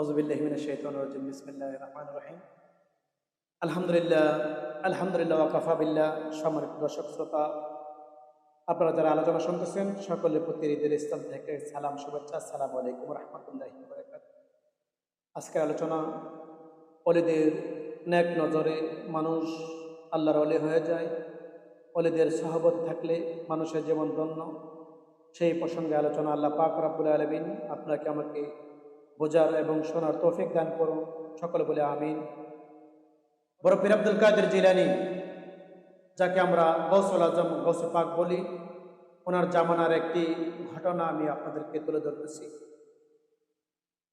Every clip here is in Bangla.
আউজুবিল্লাহিমিন শৈতান রাজিম বিসমিল্লাহ রহমান রহিম আলহামদুলিল্লাহ আলহামদুলিল্লাহ ওয়াকাফা বিল্লাহ। সম্মানিত দর্শক, শ্রোতা, আপনারা যারা আলোচনা শুনতেছেন সকলের প্রতি ঈদের ইসলাম থেকে সালাম, শুভেচ্ছা, আসসালামু আলাইকুম রহমতুল্লাহ আজকের আলোচনা, অলিদের ন্যাক নজরে মানুষ আল্লাহর অলি হয়ে যায়। অলিদের সহবত থাকলে মানুষের জীবন ধন্য। সেই প্রসঙ্গে আলোচনা আল্লাহ পাক রাবুল আলমিন আপনাকে আমাকে বোঝার এবং শোনার তৌফিক দান করুন। সকলে বলে আমিন। বড় পীর আব্দুল কাদের জিলানি, যাকে আমরা গৌসল আজম গৌসে পাক বলি, ওনার জামানার একটি ঘটনা আমি আপনাদেরকে তুলে ধরতেছি।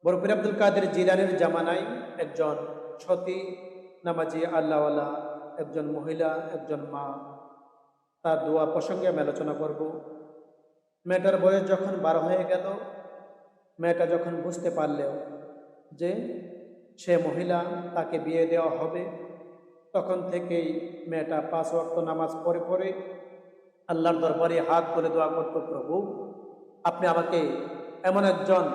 বড় পীর আব্দুল কাদের জিলানির জামানায় একজন সতী, নামাজি, আল্লাহওয়ালা, একজন মহিলা, একজন মা, তার দোয়া প্রসঙ্গে আমি আলোচনা করব। মেয়েটার বয়স যখন বারো হয়ে গেল মেয়েটা যখন বুঝতে পারলেও যে সে মহিলা তাকে বিয়ে দেওয়া হবে, তখন থেকেই মেয়েটা পাঁচ ওয়াক্ত নামাজ পড়ে পড়ে আল্লাহর দরবারে হাত তুলে দোয়া করত, প্রভু, আপনি আমাকে এমন একজন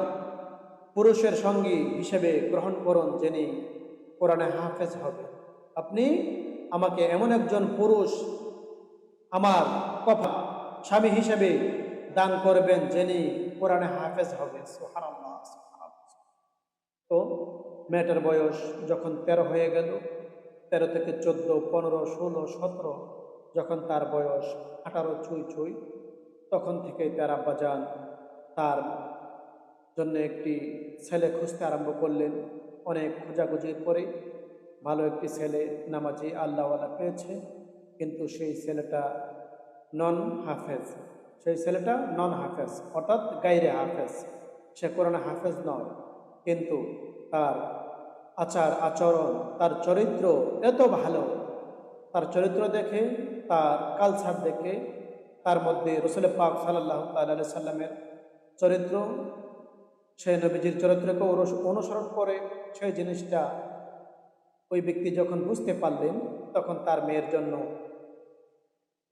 পুরুষের সঙ্গী হিসেবে গ্রহণ করুন যিনি কোরআনে হাফেজ হবে। আপনি আমাকে এমন একজন পুরুষ আমার কপা স্বামী হিসেবে দান করবেন যিনি কোরআনে হাফেজ হবে। তো মেয়েটার বয়স যখন তেরো হয়ে গেল, তেরো থেকে চোদ্দ, পনেরো, ষোলো, সতেরো, যখন তার বয়স আঠারো, ছুঁই ছুঁই, তখন থেকে তার আব্বাজান তার জন্য একটি ছেলে খুঁজতে আরম্ভ করলেন। অনেক খোঁজাখুঁজির পরে ভালো একটি ছেলে নামাজি আল্লাহওয়ালা পেয়েছে, কিন্তু সেই ছেলেটা নন হাফেজ সেই ছেলেটা নন হাফেজ অর্থাৎ গাইরে হাফেজ। সে কোরআনে হাফেজ নয়, কিন্তু তার আচার, আচরণ, তার চরিত্র এত ভালো। তার চরিত্র দেখে, তার কালচার দেখে, তার মধ্যে রসুল পাক সাল্লাহ তাল্লাহ সাল্লামের চরিত্র সেই নবীজির চরিত্রকে অনুস- অনুসরণ করে, সেই জিনিসটা ওই ব্যক্তি যখন বুঝতে পারলেন, তখন তার মেয়ের জন্য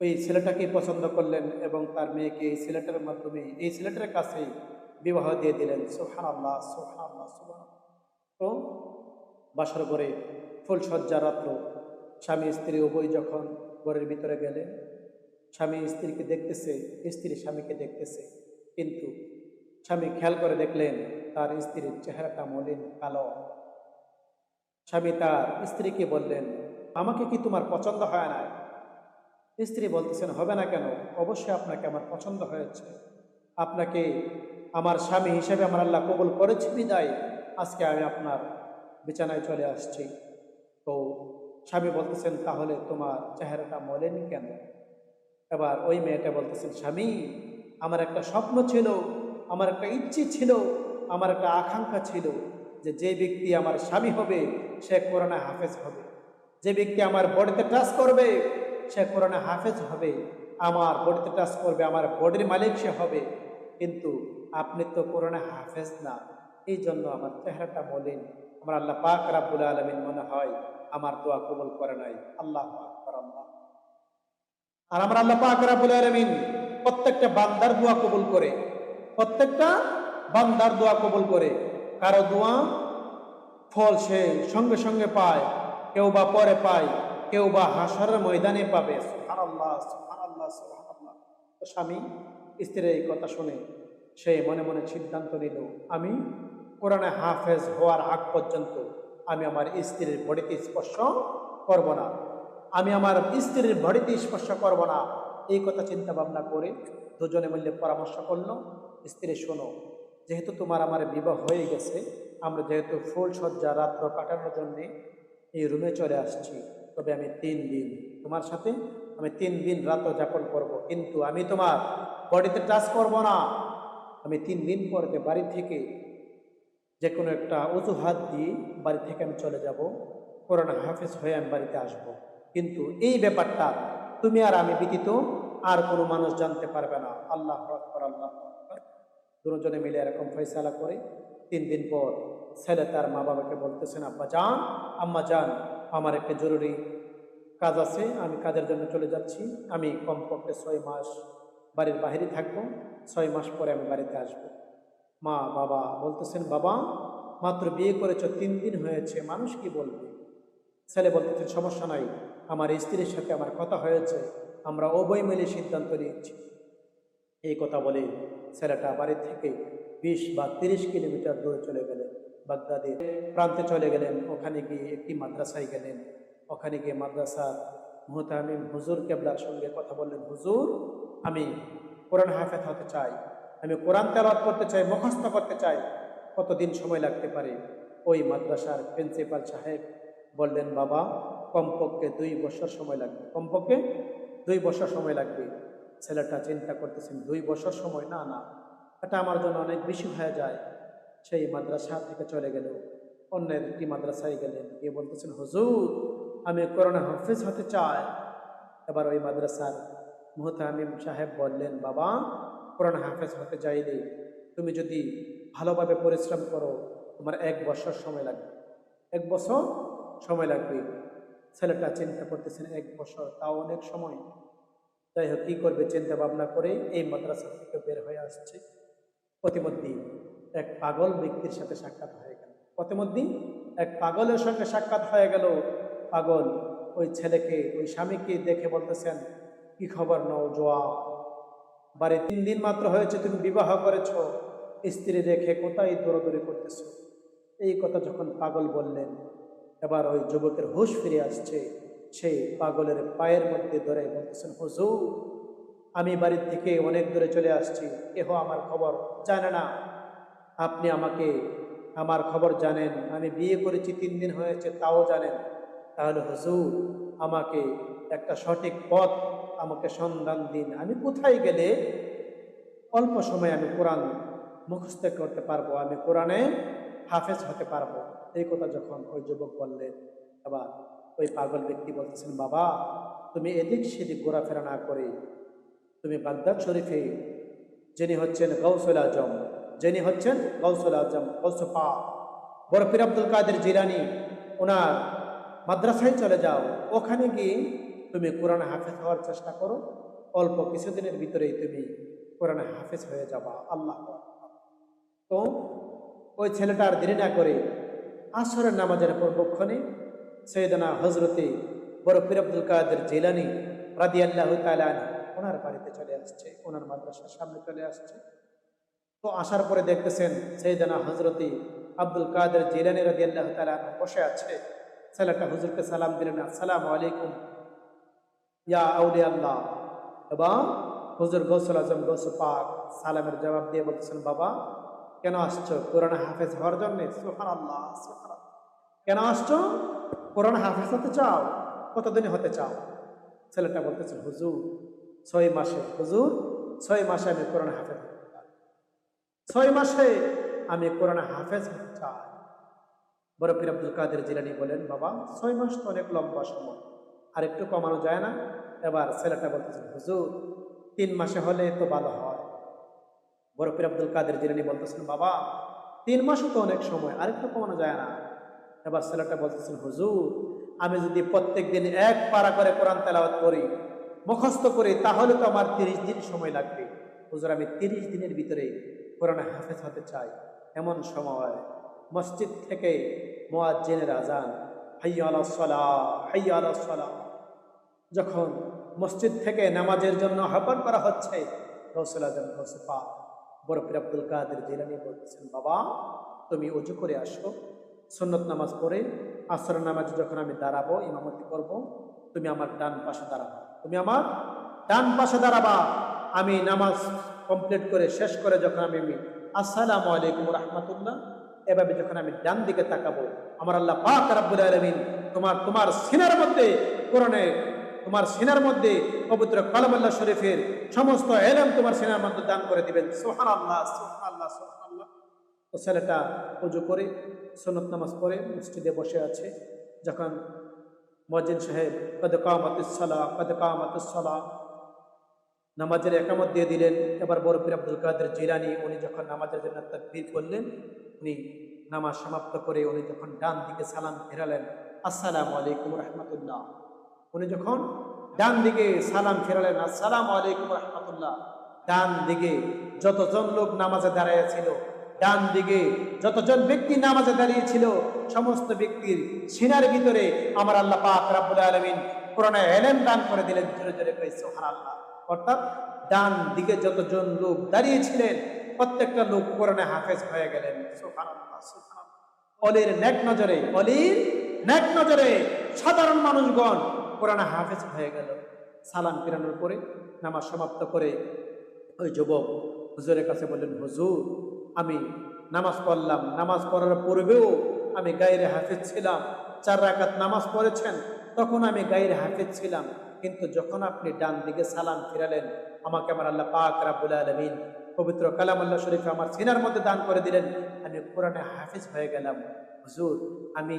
ওই ছেলেটাকে পছন্দ করলেন এবং তার মেয়েকে এই ছেলেটার মাধ্যমে, এই ছেলেটার কাছে বিবাহ দিয়ে দিলেন। সোহান আল্লাহ সোহান আল্লাহ সোহান তো বাসর ঘরে ফুলসজ্জা রাত্র। স্বামী, স্ত্রী উভয় যখন ঘরের ভিতরে গেলেন, স্বামী স্ত্রীকে দেখতেছে, স্ত্রী স্বামীকে দেখতেছে। কিন্তু স্বামী খেয়াল করে দেখলেন, তার স্ত্রীর চেহারাটা মলিন, কালো। স্বামী তার স্ত্রীকে বললেন, আমাকে কি তোমার পছন্দ হয় না স্ত্রী বলতেছেন, হবে না কেন? অবশ্যই আপনাকে আমার পছন্দ হয়েছে। আপনাকে আমার স্বামী হিসেবে আমার আল্লাহ কবুল করেছে বিদায়। আজকে আমি আপনার বিছানায় চলে আসছি। তো স্বামী বলতেছেন, তাহলে তোমার চেহারাটা মলেন কেন? এবার ওই মেয়েটা বলতেছেন, স্বামী, আমার একটা স্বপ্ন ছিল, আমার একটা ইচ্ছে ছিল, আমার একটা আকাঙ্ক্ষা ছিল যে যে ব্যক্তি আমার স্বামী হবে, সে কোরআনে হাফেজ হবে। যে ব্যক্তি আমার বডিতে টাচ করবে সে কোরআনে হাফেজ হবে, আমার বডিতে টাচ করবে, আমার বডির মালিক সে হবে। কিন্তু আপনি তো কোরআনে হাফেজ না এই জন্য আমার চেহারাটা বলেন আমার আল্লাহ পাক রাব্বুল আলমিন মনে হয় আমার দোয়া কবুল করে নাই। আল্লাহ আল্লাহ আর আমার আল্লাহ পাক রাব্বুল আলামিন প্রত্যেকটা বান্দার দোয়া কবুল করে, প্রত্যেকটা বান্দার দোয়া কবুল করে। কারও দোয়া ফল সে সঙ্গে সঙ্গে পায়, কেউ বা পরে পায় কেউ বা হাসার ময়দানে পাবে। তো স্বামী, স্ত্রীর এই কথা শুনে সে মনে মনে সিদ্ধান্ত নিল, আমি কোরআনে হাফেজ হওয়ার আগ পর্যন্ত আমি আমার স্ত্রীর বডিতে স্পর্শ করব না। আমি আমার স্ত্রীর বডিতে স্পর্শ করব না। এই কথা চিন্তা ভাবনা করে দুজনে মিলে পরামর্শ করল, স্ত্রী, শোনো, যেহেতু তোমার আমার বিবাহ হয়ে গেছে, আমরা যেহেতু ফুল সজ্জা রাত্র কাটানোর জন্যে এই রুমে চলে আসছি তবে আমি তিন দিন, তোমার সাথে আমি তিন দিন রাত্র যাপন করব। কিন্তু আমি তোমার বডিতে টাচ করব না। আমি তিন দিন পরে বাড়ি থেকে যে কোনো একটা অজুহাত দিয়ে বাড়ি থেকে আমি চলে যাব। করোনা হাফেজ হয়ে আমি বাড়িতে আসব। কিন্তু এই ব্যাপারটা তুমি আর আমি ব্যতীত আর কোনো মানুষ জানতে পারবে না। আল্লাহ আল্লাহ দুজনে মিলে এরকম ফয়সালা করে তিন দিন পর ছেলে তার মা বাবাকে বলতেছেন, আব্বা যান, আম্মা যান। আমার একটা জরুরি কাজ আছে, আমি কাজের জন্য চলে যাচ্ছি। আমি কমপক্ষে ছয় মাস বাড়ির বাহিরে থাকব, ছয় মাস পরে আমি বাড়িতে আসব। মা, বাবা বলতেছেন, বাবা, মাত্র বিয়ে করেছ, তিন দিন হয়েছে, মানুষ কি বলবে? ছেলে বলতেছেন, সমস্যা নাই, আমার স্ত্রীর সাথে আমার কথা হয়েছে, আমরা উভয় মিলে সিদ্ধান্ত নিয়েছি। এই কথা বলে ছেলেটা বাড়ি থেকে বিশ বা তিরিশ কিলোমিটার দূরে চলে গেলেন। বাগদাদের প্রান্তে চলে গেলেন, ওখানে গিয়ে একটি মাদ্রাসায় গেলেন। ওখানে গিয়ে মাদ্রাসার মুহতামিম হুজুর কেবলার সঙ্গে কথা বললেন, হুজুর, আমি কোরআন হাফেজ হতে চাই, আমি কোরআন তেলাওয়াত করতে চাই, মুখস্থ করতে চাই, কতদিন সময় লাগতে পারে? ওই মাদ্রাসার প্রিন্সিপাল সাহেব বললেন, বাবা, কমপক্ষে দুই বছর সময় লাগবে। কমপক্ষে দুই বছর সময় লাগবে? ছেলেটা চিন্তা করতেছেন, দুই বছর সময়? না না। এটা আমার জন্য অনেক বেশি হয়ে যায়। সেই মাদ্রাসা থেকে চলে গেল। অন্য একটি মাদ্রাসায় গেলেন। গিয়ে বলতেছেন, হুজুর, আমি করোনা হাফিজ হতে চাই। এবার ওই মাদ্রাসার মুহতামিম সাহেব বললেন, বাবা কোরআন হাফেজ হতে চাইলে তুমি যদি ভালোভাবে পরিশ্রম করো, তোমার এক বছর সময় লাগবে। এক বছর সময় লাগবে। ছেলেটা চিন্তা করতেছেন, এক বছর তাও অনেক সময়। যাই হোক, কী করবে চিন্তা ভাবনা করে এই মাদ্রাসা থেকে বের হয়ে আসছে। প্রতিমধ্যে এক পাগল ব্যক্তির সাথে সাক্ষাৎ হয়ে গেল। প্রতিমধ্যে এক পাগলের সঙ্গে সাক্ষাৎ হয়ে গেল, পাগল ওই ছেলেকে, ওই স্বামীকে দেখে বলতেছেন, কি খবর নও জোয়া বাড়ি তিন দিন মাত্র হয়েছে তুমি বিবাহ করেছ, স্ত্রী রেখে কোথায় দৌড়াদৌড়ি করতেছ? এই কথা যখন পাগল বললেন, এবার ওই যুবকের হুঁশ ফিরে আসছে। সেই পাগলের পায়ের মধ্যে ধরে বলতেছেন, হুজুর, আমি বাড়ির থেকে অনেক দূরে চলে আসছি, কেহ আমার খবর জানে না। আপনি আমাকে আমার খবর জানেন, আমি বিয়ে করেছি, তিন দিন হয়েছে, তাও জানেন। তাহলে হুজুর, আমাকে একটা সঠিক পথ আমাকে সন্ধান দিন। আমি কোথায় গেলে অল্প সময়ে আমি কোরআন মুখস্থ করতে পারব, আমি কোরআনে হাফেজ হতে পারব। এই কথা যখন ওই যুবক বললেন, আবার ওই পাগল ব্যক্তি বলতেছেন, বাবা, তুমি এদিক সেদিক ঘোরাফেরা না করে, তুমি বাগদাদ শরীফে যিনি হচ্ছেন গৌসুল আজম যিনি হচ্ছেন গৌসুল আজম গৌস পা বড় আব্দুল কাদের জিরানি ওনার মাদ্রাসায় চলে যাও। ওখানে গিয়ে তুমি কোরআন হাফেজ হওয়ার চেষ্টা করো। অল্প কিছুদিনের ভিতরেই তুমি কোরআন হাফেজ হয়ে যাবা। আল্লাহ তো ওই ছেলেটা আর দেরি না করে আসরের নামাজের পূর্বক্ষণে সৈয়দনা হজরতে বড় পীর আব্দুল কাদের জেলানি রাদি আল্লাহ তালানি ওনার বাড়িতে চলে আসছে, ওনার মাদ্রাসার সামনে চলে আসছে। তো আসার পরে দেখতেছেন সৈয়দনা হজরতি আব্দুল কাদের জিলানি রাদি আল্লাহ তালান বসে আছে। ছেলেটা হুজুরকে সালাম দিলেন, আসসালামু আলাইকুম, ইয়া আউলি আল্লাহ এবং হুজুর গৌসুল আজম গৌসু পাক সালামের জবাব দিয়ে বলতেছেন, বাবা, কেন আসছো? কোরআন হাফেজ হওয়ার জন্যে? সুহান আল্লাহ কেন আসছো? কোরআন হাফেজ হতে চাও? কতদিনে হতে চাও? ছেলেটা বলতেছে হুজুর, ছয় মাসে, হুজুর, ছয় মাসে আমি কোরআন হাফেজ ছয় মাসে আমি কোরআন হাফেজ হতে চাই। বড় পীর আব্দুল কাদের জিলানি বলেন, বাবা, ছয় মাস তো অনেক লম্বা সময়, আর একটু কমানো যায় না। এবার ছেলেটা বলতেছেন হুজুর, তিন মাসে হলে তো ভালো হয়। বড় পীর আব্দুল কাদের জিলানি বলতেছেন, বাবা, তিন মাসও তো অনেক সময়, আর একটু কমানো যায় না। এবার ছেলেটা বলতেছেন, হুজুর, আমি যদি প্রত্যেক দিন এক পারা করে কোরআন তেলাওয়াত করি, মুখস্থ করি, তাহলে তো আমার তিরিশ দিন সময় লাগবে। হুজুর, আমি তিরিশ দিনের ভিতরে কোরআনে হাফেজ হতে চাই। এমন সময় মসজিদ থেকে মোয়াজ্জেনের আজান হাইয়া আলা সলা হাইয়া আলা যখন মসজিদ থেকে নামাজের জন্য আহ্বান করা হচ্ছে বড় পীর আব্দুল কাদের জিলানি বলতেছেন বাবা, তুমি উজু করে আসো, সুন্নত নামাজ পড়ে, আসর নামাজে যখন আমি দাঁড়াবো, ইমামতি করব, তুমি আমার ডান পাশে দাঁড়াবা। তুমি আমার ডান পাশে দাঁড়াবা, আমি নামাজ কমপ্লিট করে শেষ করে যখন আমি আসসালামু আলাইকুম রহমতুল্লাহ, এভাবে যখন আমি ডান দিকে তাকাবো, আমার আল্লাহ পাক রাব্বুল আলামিন তোমার তোমার সিনার মধ্যে, কোরআনে তোমার সিনার মধ্যে পবিত্র কালামাল্লাহ শরীফের সমস্ত এলম তোমার সিনার মধ্যে দান করে দিবেন। সোহান আল্লাহ সোহান আল্লাহ সোহান আল্লাহ তো ছেলেটা পুজো করে সনত নামাজ পড়ে মসজিদে বসে আছে। যখন মজিন সাহেব, কদ কামাতুসলা কদ কামাতুসলা নামাজের একামত দিয়ে দিলেন। এবার বড় পীর আব্দুল কাদের জিলানি, উনি যখন নামাজের জন্য তাকবীর করলেন, উনি নামাজ সমাপ্ত করে উনি যখন ডান দিকে সালাম ফেরালেন, আসসালামু আলাইকুম রহমতুল্লাহ। উনি যখন ডান দিকে সালাম ফেরালেন, আসসালামু আলাইকুম রহমতুল্লাহ। ডান দিকে যতজন লোক নামাজে দাঁড়াইয়া ছিল, ডান দিকে যতজন ব্যক্তি নামাজে দাঁড়িয়েছিল সমস্ত ব্যক্তির সিনার ভিতরে আমার আল্লাহ পাক রাব্বুল আলামিন কোরআনে এলেম দান করে দিলেন। জোরে জোরে করে সুবহানাল্লাহ। অর্থাৎ ডান দিকে যতজন লোক দাঁড়িয়েছিলেন, প্রত্যেকটা লোক কোরআনে হাফেজ হয়ে গেলেন। অলির নেক নজরে অলির নেক নজরে সাধারণ মানুষগণ কোরআনে হাফেজ হয়ে গেল। সালাম ফিরানোর পরে, নামাজ সমাপ্ত করে ওই যুবক হুজুরের কাছে বললেন, হুজুর, আমি নামাজ পড়লাম। নামাজ পড়ার পূর্বেও আমি গায়ের হাফেজ ছিলাম। চার রাকাত নামাজ পড়েছেন, তখন আমি গায়ের হাফেজ ছিলাম। কিন্তু যখন আপনি ডান দিকে সালাম ফিরালেন, আমাকে আমার আল্লাহ পাক রাব্বুল আলামিন পবিত্র কালাম আল্লাহ শরীফ আমার সিনার মধ্যে দান করে দিলেন। আমি কোরআনে হাফিজ হয়ে গেলাম। হুজুর, আমি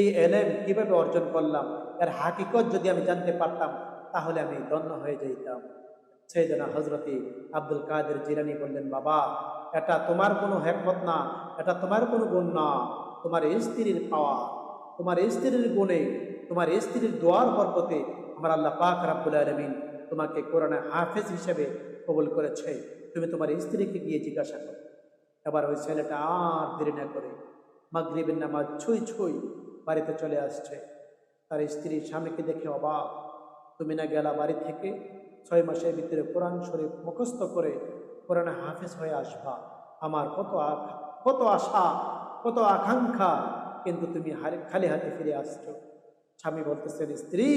এই এলেম কীভাবে অর্জন করলাম? এর হাকিকত যদি আমি জানতে পারতাম, তাহলে আমি ধন্য হয়ে যেতাম সেইদিনা হজরতি আব্দুল কাদের জিরানি বললেন, বাবা, এটা তোমার কোনো হেকমত না, এটা তোমার কোনো গুণ না। তোমার স্ত্রীর পাওয়া, তোমার স্ত্রীর গুণে, তোমার স্ত্রীর দোয়ার বরকতে আমার আল্লাহ পাক রাব্বুল আলামিন তোমাকে কোরআনে হাফেজ হিসেবে কবুল করেছে। তুমি তোমার স্ত্রীকে গিয়ে জিজ্ঞাসা করো। এবার ওই ছেলেটা আর দেরি না করে মাগরিবের নামাজ ছুঁই ছুঁই বাড়িতে চলে আসছে। তার স্ত্রী স্বামীকে দেখে অবাক। তুমি না গেলা বাড়ি থেকে? ছয় মাসের ভিতরে কোরআন শরীফ মুখস্থ করে কোরআনে হাফেজ হয়ে আসবা। আমার কত কত আশা, কত আকাঙ্ক্ষা, কিন্তু তুমি খালি হাতে ফিরে আসছো। স্বামী বলতেছেন, স্ত্রী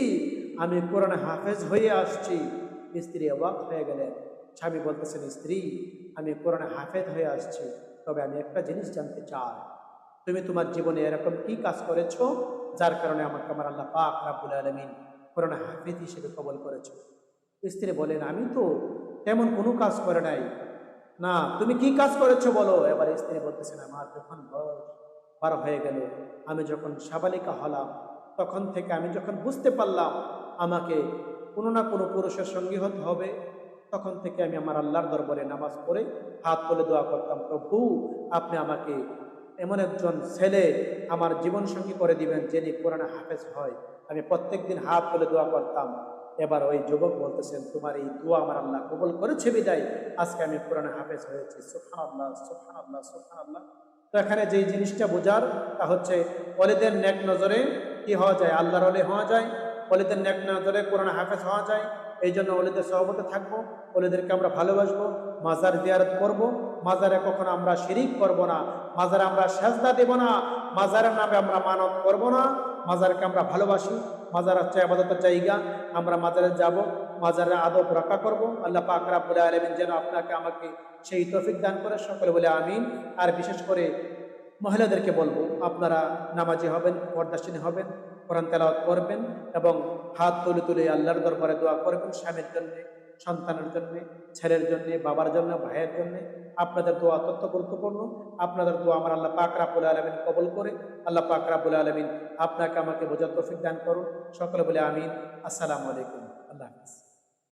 আমি কোরআনে হাফেজ হয়ে আসছি। স্ত্রী অবাক হয়ে গেলেন। স্বামী বলতেছেন, স্ত্রী, আমি কোরআনে হাফেজ হয়ে আসছি। তবে আমি একটা জিনিস জানতে চাই। তুমি তোমার জীবনে এরকম কি কাজ করেছ যার কারণে আমাকে আমার আল্লাহ পাক রাব্বুল আলামিন কোরআনে হাফেজ হিসেবে কবল করেছ? স্ত্রী বলেন আমি তো তেমন কোনো কাজ করে নাই। না, তুমি কি কাজ করেছ বলো? এবার স্ত্রী বলতেছেন, আমার যখন বয়স পার হয়ে গেল, আমি যখন সাবালিকা হলাম, তখন থেকে আমি যখন বুঝতে পারলাম আমাকে কোনো না কোনো পুরুষের সঙ্গী হতে হবে। তখন থেকে আমি আমার আল্লাহর দরবারে নামাজ পড়ে হাত তুলে দোয়া করতাম, প্রভু, আপনি আমাকে এমন একজন ছেলে আমার জীবন সঙ্গী করে দিবেন যিনি কোরআনে হাফেজ হয়। আমি প্রত্যেকদিন হাত তুলে দোয়া করতাম। এবার ওই যুবক বলতেছেন, তোমার এই দোয়া আমার আল্লাহ কবল করেছে বিদায়। আজকে আমি কোরআনে হাফেজ হয়েছি। সুফান আল্লাহ সুফান আল্লাহ সুফান আল্লাহ তো এখানে যেই জিনিসটা বোঝার তা হচ্ছে অলিদের নেক নজরে কি হওয়া যায়? আল্লাহর অলি হওয়া যায়? অলিদের নেক নজরে কোরআনে হাফেজ হওয়া যায়। এই জন্য অলিদের সহবতে থাকব। অলিদেরকে আমরা ভালোবাসবো, মাজার জিয়ারত করব। মাজারে কখনো আমরা শিরিক করব না। মাজারে আমরা সেজদা দেব না। মাজারের নামে আমরা মানত করব না। মাজারকে আমরা ভালোবাসি। মাজার হচ্ছে আবাদতের জায়গা। আমরা মাজারে যাব, মাজারের আদব রক্ষা করব। আল্লাহ পাক রাব্বুল আলামিন যেন আপনাকে, আমাকে সেই তৌফিক দান করে। সকলে বলে আমিন। আর বিশেষ করে মহিলাদেরকে বলব, আপনারা নামাজি হবেন পর্দাসীন হবেন। কোরআন তেলাওয়াত করবেন এবং হাত তুলে তুলে আল্লাহর দরবারে দোয়া করবেন স্বামীর জন্যে, সন্তানের জন্যে, ছেলের জন্যে, বাবার জন্য, ভাইয়ের জন্যে। আপনাদের দোয়া অত্যন্ত গুরুত্বপূর্ণ। আপনাদের দোয়া আমার আল্লাহ পাক রাব্বুল আলমিন কবল করে। আল্লাহ পাক বলে আলমিন আপনাকে আমাকে বোঝার তফিক দান করুন। সকলে বলে আমিন। আসসালামু আলাইকুম।